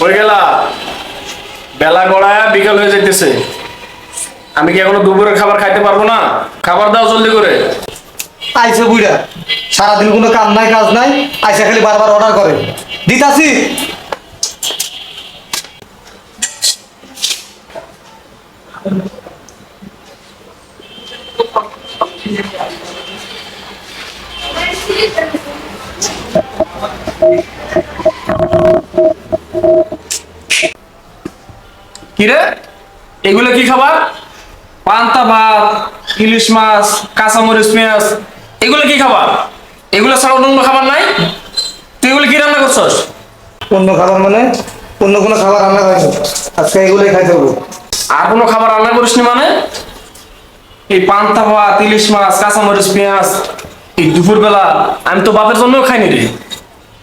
হয়ে গেলা। বেলা গড়ায় বিকাল হয়ে যাইতেছে। আমি কি এখনও দুপুরের খাবার খাইতে পারব না? খাবার দাও জলদি করে। আইসে বুইরা সারাদিন কোনো কাম নাই, কাজ নাই আইসা খালি বারবার অর্ডার করে। দিতাছি। কিরে? এগুলো কি খাবার? পান্তা ভাত ইলিশ মাছ কাঁচামরিচ পেঁয়াজ এগুলো কি খাবার? এগুলো ছাড়া অন্য খাবার নাই? তুই এগুলো কি রান্না করছস? অন্য খাবার মানে? অন্য কোনো খাবার রান্না করেনি। আজকে এগুলোই খাইতে হবে। আর কোনো খাবার রান্না করিসনি মানে? এই পান্তা ভাত ইলিশ মাছ কাঁচামরিচ পেঁয়াজ এই দুপুরবেলা আমি তো বাপের জন্যও খাইনি রে।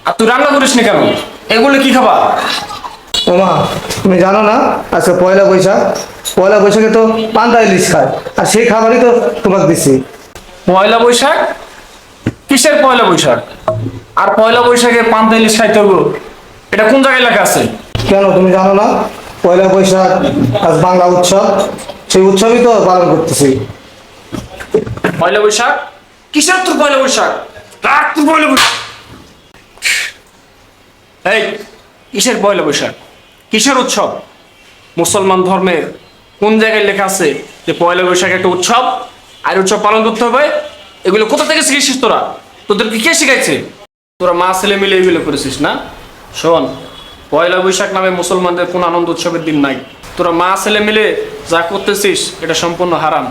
আর তুই রান্না করিসনি কেন? এগুলো কি খাবার ওমা তুমি জানো না আজকে পয়লা বৈশাখ। পয়লা বৈশাখে তো পান্তা ইলিশ খায়। আর সেই খাবারই তো তোমাকে দিচ্ছি পয়লা বৈশাখ? কিসের পয়লা বৈশাখ? আর পয়লা বৈশাখে পান্তা ইলিশ খাইতে হব এটা কোন জায়গায় লেখা আছে? কেন তুমি জানো না? পয়লা বৈশাখ আজ বাংলা উৎসব। সেই উৎসবই তো পালন করতেছি। পয়লা বৈশাখ? কিসের তোর পয়লা বৈশাখ? রাখ তোর পয়লা বৈশাখ। এই, কিসের পয়লা বৈশাখ? কিসের উৎসব? মুসলমান ধর্মের কোন জায়গায় লেখা আছে যে পয়লা বৈশাখ একটা উৎসব? আর উৎসব পালন করতে হবে? এগুলো কোথা থেকে শিখেছিস তোরা? তোদেরকে কে শিখাইছে? তোরা মা, ছেলে মিলে এগুলো করেছিস না? শোন, পয়লা বৈশাখ নামে মুসলমানদের কোন আনন্দ উৎসবের দিন নাই। তোরা মা, ছেলে মিলে যা করতেছিস, এটা সম্পূর্ণ হারাম।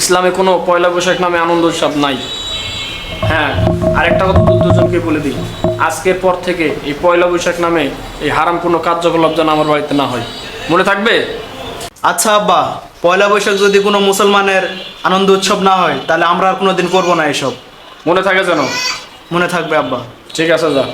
ইসলামে কোনো পয়লা বৈশাখ নামে আনন্দ উৎসব নাই। হ্যাঁ আরেকটা কথা দুজনকে বলে দিই। আজকের পর থেকে এই পয়লা বৈশাখ নামে এই হারাম কোনো কার্যকলাপ যেন আমার বাড়িতে না হয়। মনে থাকবে? আচ্ছা আব্বা পয়লা বৈশাখ যদি কোনো মুসলমানের আনন্দ উৎসব না হয় তাহলে আমরা আর কোনোদিন করব না এসব। মনে থাকে যেন? মনে থাকবে আব্বা। ঠিক আছে যা।